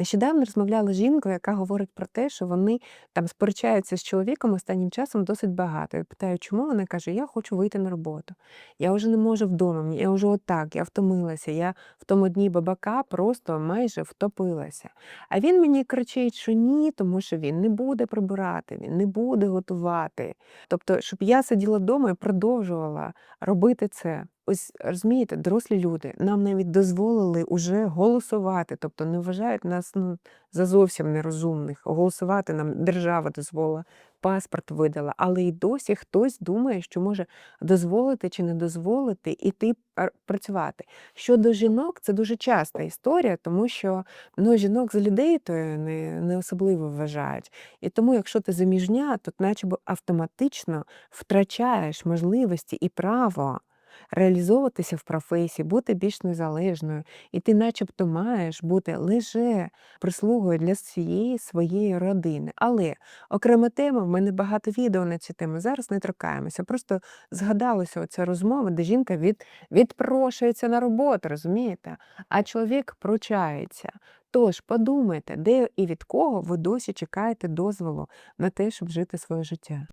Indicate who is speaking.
Speaker 1: Нещодавно розмовляла з жінкою, яка говорить про те, що вони там сперечаються з чоловіком останнім часом досить багато. Я питаю, чому вона каже: Я хочу вийти на роботу. Я вже не можу вдома, я вже отак, я втомилася. Я в тому дні бабака просто майже втопилася. А він мені кричить, що ні, тому що він не буде прибирати, він не буде готувати. Тобто, щоб я сиділа вдома і продовжувала робити це. Ось розумієте, дорослі люди нам навіть дозволили уже голосувати, тобто не вважають нас ну, за зовсім нерозумних. Голосувати нам держава дозволила, паспорт видала, але й досі хтось думає, що може дозволити чи не дозволити іти пр- працювати. Щодо жінок, це дуже часта історія, тому що ну, жінок за людей то не, не особливо вважають. І тому, якщо ти заміжня, то начебто автоматично втрачаєш можливості і право реалізовуватися в професії, бути більш незалежною, і ти начебто маєш бути лише прислугою для всієї своєї родини. Але окрема тема, в мене багато відео на цю тему. Зараз не торкаємося. Просто згадалася оця розмова, де жінка від, відпрошується на роботу, розумієте? А чоловік пручається. Тож подумайте, де і від кого ви досі чекаєте дозволу на те, щоб жити своє життя.